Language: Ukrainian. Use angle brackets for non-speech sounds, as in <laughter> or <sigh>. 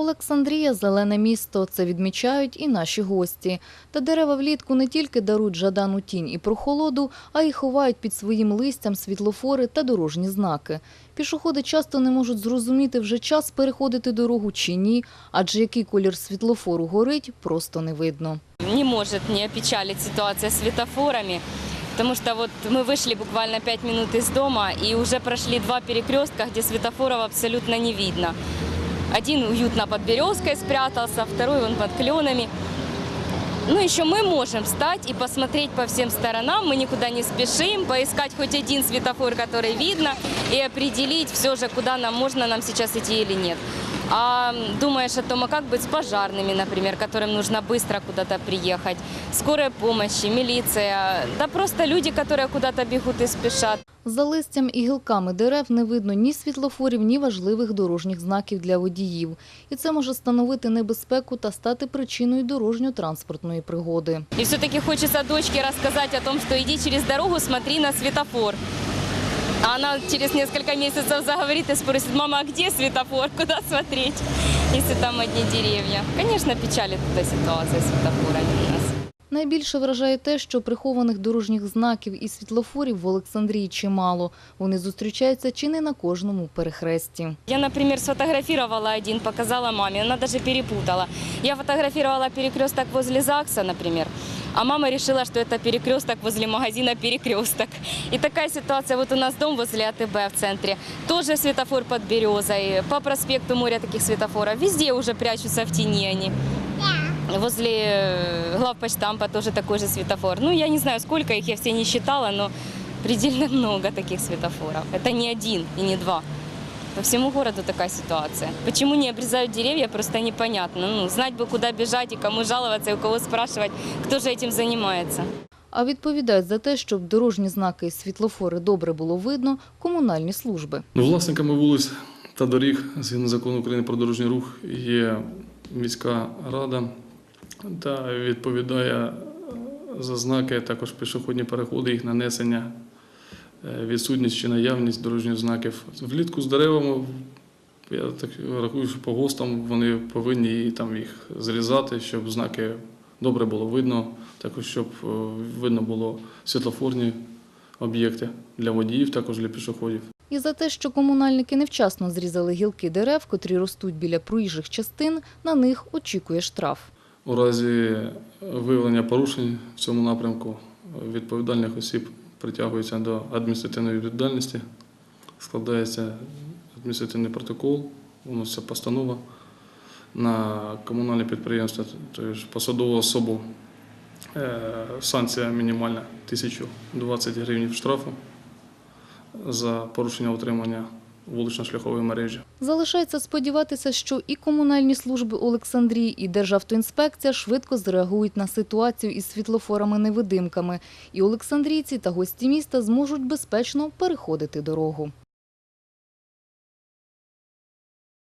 Олександрія зелене місто. Це відмічають і наші гості. Та дерева влітку не тільки дарують жадану тінь і прохолоду, а й ховають під своїм листям світлофори та дорожні знаки. Пішоходи часто не можуть зрозуміти вже час переходити дорогу чи ні, адже який колір світлофору горить, просто не видно. не может не опечалить ситуация с светофорами. Потому что вот мы вышли буквально 5 минут из дома и уже прошли два перекрестка, где светофоров абсолютно не видно. Один уютно под березкой спрятался, второй вон под кленами. Ну, еще мы можем встать и посмотреть по всем сторонам, мы никуда не спешим, поискать хоть один светофор, который видно, и определить все же, куда нам можно нам сейчас идти или нет. А думаешь о том, а как быть с пожарными, например, которым нужно быстро куда-то приехать, скорая помощь, милиция, да просто люди, которые куда-то бегут и спешат. За листям і гілками дерев не видно ні світлофорів, ні важливих дорожніх знаків для водіїв. І це може становити небезпеку та стати причиною дорожньо-транспортної пригоди. И все-таки хочется дочке рассказать о том, что иди через дорогу, смотри на светофор. А она через несколько месяцев заговорит и спросит, мама, а где светофор, <laughs> куда смотреть, если там одни деревья. Конечно, печалит эта ситуация с светофорами у нас. Найбільше вражає те, що прихованих дорожніх знаків і світлофорів в Олександрії чимало. Вони зустрічаються чи не на кожному перехресті. Я, например, сфотографировала один, показала маме, она даже перепутала. Я фотографировала перекресток возле ЗАГСа, например, а мама решила, что это перекресток возле магазина «Перекресток». И такая ситуация, вот у нас дом возле АТБ в центре, тоже светофор под березой, по проспекту моря таких светофоров, везде уже прячутся в тени они. Возле э, главпочтампа тоже такой же светофор. Ну, я не знаю, сколько их, я все не считала, но предельно много <laughs> таких светофоров. Это не один и не два. По всему городу такая ситуация. Почему не обрезают деревья, просто непонятно. Ну, знать бы, куда бежать и кому жаловаться, и у кого спрашивать, кто же этим занимается. А відповідають за те, щоб дорожні знаки і світлофори добре було видно комунальні служби. Ну, власниками вулиць та доріг згідно закону України про дорожній рух є міська рада та відповідає за знаки, також пішохідні переходи, їх нанесення, відсутність чи наявність дорожніх знаків. Влітку з деревами, я так рахую, що по ГОСТам вони повинні і там їх зрізати, щоб знаки добре було видно, також щоб е, видно було світлофорні об'єкти для водіїв, також для пішоходів. І за те, що комунальники невчасно зрізали гілки дерев, котрі ростуть біля проїжджих частин, на них очікує штраф. У разі виявлення порушень в цьому напрямку відповідальних осіб притягуються до адміністративної відповідальності, складається адміністративний протокол, вноситься постанова на комунальне підприємство, тобто посадову особу. Е, Санкція мінімальна 1020 гривень штрафу за порушення утримання вулично-шляхової мережі. Залишається сподіватися, що і комунальні служби Олександрії, і Державтоінспекція швидко зреагують на ситуацію із світлофорами-невидимками, і олександрійці та гості міста зможуть безпечно переходити дорогу.